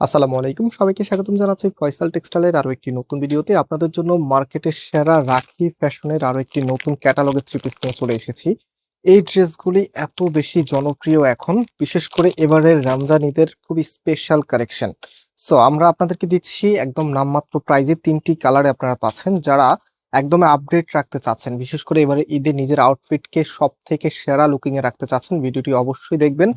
আসসালামু আলাইকুম। সবাইকে স্বাগতম জানাচ্ছি ফয়সাল টেক্সটাইলের আরও একটি নতুন ভিডিওতে। আপনাদের জন্য মার্কেটের সেরা রাখি ফ্যাশনের আরও একটি নতুন ক্যাটালগের থ্রি পিস নিয়ে চলে এসেছি। এই ড্রেসগুলি এত বেশি জনপ্রিয় এখন, বিশেষ করে এবারের রমজান ঈদের খুবই স্পেশাল কালেকশন সো আমরা আপনাদেরকে দিচ্ছি একদম নামমাত্র প্রাইজে তিনটি কালারে আপনারা পাচ্ছেন, যারা একদম আপডেট রাখতে চাচ্ছেন। বিশেষ করে এবারে ঈদে নিজের আউটফিটকে সব থেকে সেরা লুকিং এ রাখতে চাচ্ছেন। ভিডিওটি অবশ্যই দেখবেন।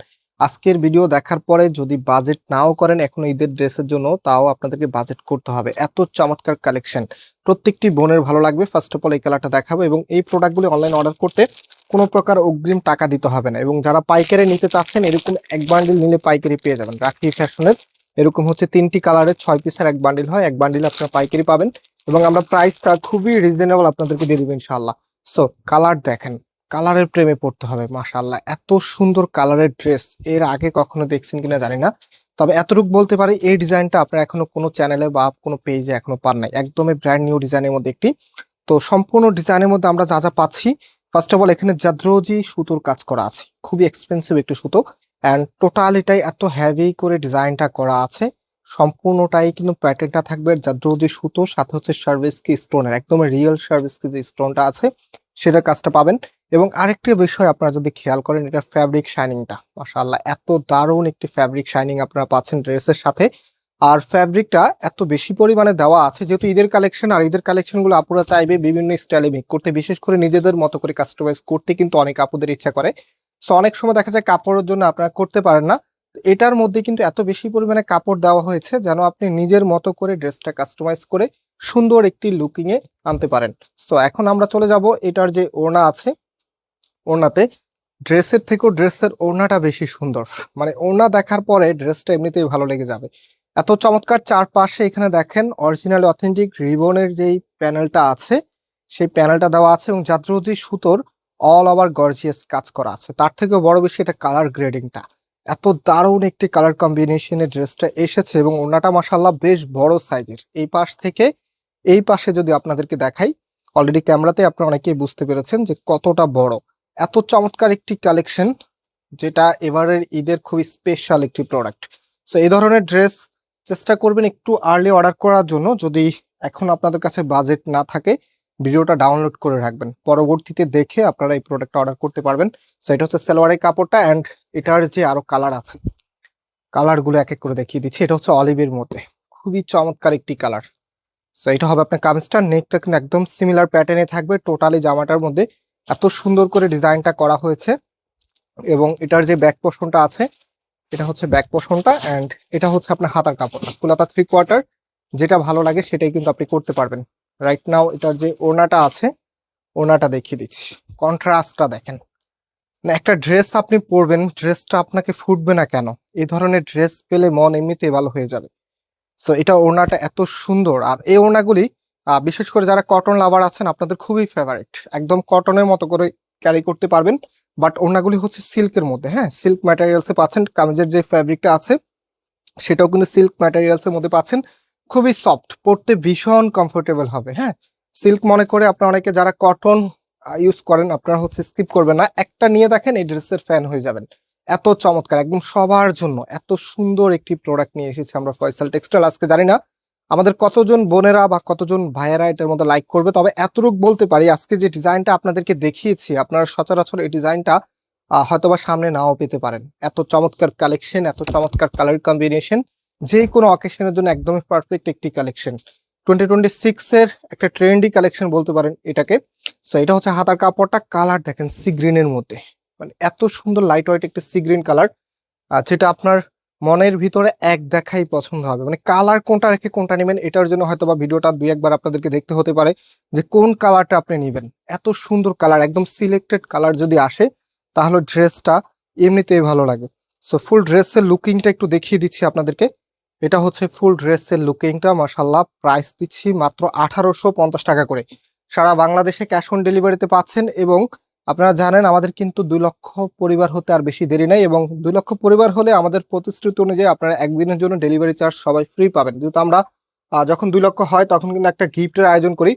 আজকের ভিডিও দেখার পরে যদি বাজেট নাও করেন এখন ঈদের ড্রেসের জন্য, তাও আপনাদেরকে বাজেট করতে হবে। এত চমৎকার কালেকশন প্রত্যেকটি বোনের ভালো লাগবে। ফার্স্ট অফ অল এই কালারটা দেখাবো এবং এই প্রোডাক্টগুলি অনলাইন অর্ডার করতে কোনো প্রকার অগ্রিম টাকা দিতে হবে না এবং যারা পাইকারি নিতে চাচ্ছেন, এরকম এক বান্ডিল নিলে পাইকারি পেয়ে যাবেন। রাখি ফ্যাশনের এরকম হচ্ছে তিনটি কালারের ছয় পিসের এক বান্ডিল হয়। এক বান্ডিল আপনারা পাইকারি পাবেন এবং আমরা প্রাইসটা খুবই রিজনেবল আপনাদেরকে দিয়ে দেবো ইনশাল্লাহ সো কালার দেখেন। কালারের প্রেমে পড়তে হবে, মাশাআল্লাহ। এত সুন্দর কালারের ড্রেস, এর আগে কখনো দেখছেন কিনা জানি না। তবে এতটুকু বলতে পারি, এই ডিজাইনটা আপনারা এখনও কোনো চ্যানেলে বা কোনো পেজে এখনও পান নাই। একদমই ব্র্যান্ড নিউ ডিজাইনের মধ্যে একটি। তো সম্পূর্ণ ডিজাইনের মধ্যে আমরা যা যা পাচ্ছি ফার্স্ট অফ অল এখানে জাদ্রোজি সুতোর কাজ করা আছে। খুবই এক্সপেন্সিভ একটি সুতো। অ্যান্ড টোটালিটাই এত হ্যাভি করে ডিজাইনটা করা আছে। সম্পূর্ণটাই কিন্তু প্যাটার্নটা থাকবে জাদ্রোজি সুতো সাথে হচ্ছে সার্ভিস কি স্টোনের একদম রিয়েল সার্ভিস কি যে স্টোনটা আছে, সেটার কাজটা পাবেন। এবং আরেকটি বিষয় আপনারা যদি খেয়াল করেন, এটা ফ্যাব্রিক শাইনিংটা মাশাআল্লাহ, এত দারুণ একটি ফ্যাব্রিক শাইনিং আপনারা পাচ্ছেন ড্রেসের সাথে। আর ফ্যাব্রিকটা এত বেশি পরিমাণে দেওয়া আছে, যেহেতু ঈদের কালেকশন আর ঈদের কালেকশনগুলো আপুরা চাইবে বিভিন্ন স্টাইলে মেক করতে, বিশেষ করে নিজেদের মতো করে কাস্টমাইজ করতে কিন্তু অনেক আপুদের ইচ্ছা করে। সো অনেক সময় দেখা যায় কাপড়ের জন্য আপনারা করতে পারেন না। এটার মধ্যে কিন্তু এত বেশি পরিমাণে কাপড় দেওয়া হয়েছে, যেন আপনি নিজের মতো করে ড্রেসটা কাস্টমাইজ করে সুন্দর একটি লুকিংয়ে আনতে পারেন। সো এখন আমরা চলে যাব এটার যে ওড়না আছে ওড়নাতে, ড্রেসের থেকেও ড্রেসের ওড়নাটা বেশি সুন্দর। মানে ওড়না দেখার পরে ড্রেসটা এমনিতেই ভালো লেগে যাবে। এত চমৎকার চারপাশে এখানে দেখেন অরিজিনাল অথেন্টিক রিবনের যেই প্যানেলটা আছে, সেই প্যানেলটা দেওয়া আছে এবং জাদ্রোজি সুতোর অল ওভার গর্জিয়াস কাজ করা আছে। তার থেকেও বড় বেশি এটা কালার গ্রেডিংটা এত দারুণ একটি কালার কম্বিনেশনের ড্রেসটা এসেছে এবং ওড়নাটা মাসাল্লাহ বেশ বড় সাইজের এই পাশ থেকে, এই পাশে যদি আপনাদেরকে দেখাই অলরেডি ক্যামেরাতে আপনারা অনেকেই বুঝতে পেরেছেন যে কতটা বড়। এত চমৎকার একটি কালেকশন যেটা এবারের ঈদের খুবই স্পেশাল একটি প্রোডাক্ট সো এই ধরনের ড্রেস চেষ্টা করবেন একটু আর্লি অর্ডার করার জন্য যদি এখন আপনাদের কাছে বাজেট না থাকে, ভিডিওটা ডাউনলোড করে রাখবেন। পরবর্তীতে দেখে আপনারা এই প্রোডাক্টটা অর্ডার করতে পারবেন। সো এটা হচ্ছে সালোয়ারের কাপড়টা অ্যান্ড এটার যে আরও কালার আছে কালারগুলো এক এক করে দেখিয়ে দিচ্ছি। এটা হচ্ছে অলিভের মধ্যে। খুবই চমৎকার একটি কালার সো এটা হবে আপনার কামিজটার নেকটা কিন্তু একদম সিমিলার প্যাটার্নে থাকবে। টোটালি জামাটার মধ্যে এত সুন্দর করে ডিজাইনটা করা হয়েছে এবং এটার যে ব্যাক পোর্শনটা আছে, এটা হচ্ছে ব্যাক পোর্শনটা অ্যান্ড এটা হচ্ছে আপনার হাতার কাপড় ফুলাতা থ্রি কোয়ার্টার যেটা ভালো লাগে সেটাই কিন্তু আপনি করতে পারবেন। রাইট নাও এটার যে ওড়নাটা আছে, ওড়নাটা দেখিয়ে দিচ্ছি। কন্ট্রাস্টটা দেখেন। না, একটা ড্রেস আপনি পরবেন ড্রেসটা আপনাকে ফুটবে না কেন? এই ধরনের ড্রেস পেলে মন এমনিতেই ভালো হয়ে যাবে। সো এটা ওড়নাটা এত সুন্দর। আর এই ওড়নাগুলি বিশেষ করে যারা কটন লাভার আছেন, আপনাদের খুবই ফেভারিট একদম কটনের মতো করে ক্যারি করতে পারবেন বাট ওড়নাগুলি হচ্ছে সিল্কের মধ্যে। হ্যাঁ সিল্ক ম্যাটেরিয়ালসে পাচ্ছেন, কামিজের যে ফ্যাব্রিকটা আছে, সেটাও কিন্তু সিল্ক ম্যাটেরিয়ালসের মধ্যে পাচ্ছেন। খুবই সফট পরতে ভীষণ কমফোর্টেবল হবে হ্যাঁ। সিল্ক মনে করে আপনারা অনেকে যারা কটন ইউজ করেন, আপনারা হচ্ছে স্কিপ করবেন না। একটা নিয়ে দেখেন, এই ড্রেসের ফ্যান হয়ে যাবেন। এত চমৎকার, একদম সবার জন্য, এত সুন্দর একটি প্রোডাক্ট নিয়ে এসেছি আমরা ফয়সাল টেক্সটাইল আজকে জানি না আমাদের কতজন বোনেরা বা কতজন ভাইয়েরা এটার মধ্যে লাইক করবে? তবে এতটুক বলতে পারি, আজকে যে ডিজাইনটা আপনাদেরকে দেখিয়েছি, আপনারা সচরাচর এই ডিজাইনটা হয়তোবা সামনে নাও পেতে পারেন। এত চমৎকার কালেকশন এত চমৎকার কালার কম্বিনেশন যে কোনো অকেশনের জন্য একদমই পারফেক্ট একটি কালেকশন টোয়েন্টি টোয়েন্টি সিক্সের একটা ট্রেন্ডি কালেকশন বলতে পারেন এটাকে। সো এটা হচ্ছে হাতার কাপড়টা কালার দেখেন সি গ্রিনের মধ্যে। মানে এত সুন্দর লাইট ওয়েট একটা সি গ্রিন কালার যেটা আপনার মনের ভিতরে এক দেখাই পছন্দ হবে। মানে কালার কোনটা রেখে কোনটা নেবেন, এটার জন্য হয়তো বা ভিডিওটা দুই একবার আপনাদেরকে দেখতে হতে পারে যে কোন কালারটা আপনি নেবেন। এত সুন্দর কালার একদম সিলেক্টেড কালার যদি আসে, তাহলে ড্রেসটা এমনিতেই ভালো লাগে। সো ফুল ড্রেসের লুকিংটা একটু দেখিয়ে দিচ্ছি আপনাদেরকে। এটা হচ্ছে ফুল ড্রেসের লুকিংটা মাসাল্লাহ প্রাইস দিচ্ছি মাত্র আঠারোশো পঞ্চাশ টাকা করে। সারা বাংলাদেশে ক্যাশ অন ডেলিভারিতে পাচ্ছেন এবং আপনারা জানেন আমাদের কিন্তু দুই লক্ষ পরিবার হতে আর বেশি দেরি নেই এবং দুই লক্ষ পরিবার হলে আমাদের প্রতিশ্রুতি অনুযায়ী আপনারা একদিনের জন্য ডেলিভারি চার্জ সবাই ফ্রি পাবেন। যেহেতু আমরা যখন দুই লক্ষ হয় তখন কিন্তু একটা গিফটের আয়োজন করি।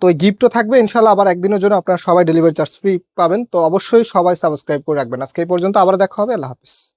তো ওই গিফটও থাকবে ইনশাল্লাহ আবার একদিনের জন্য আপনারা সবাই ডেলিভারি চার্জ ফ্রি পাবেন। তো অবশ্যই সবাই সাবস্ক্রাইব করে রাখবেন। আজকে এই পর্যন্ত আবার দেখা হবে, আল্লাহ হাফিজ।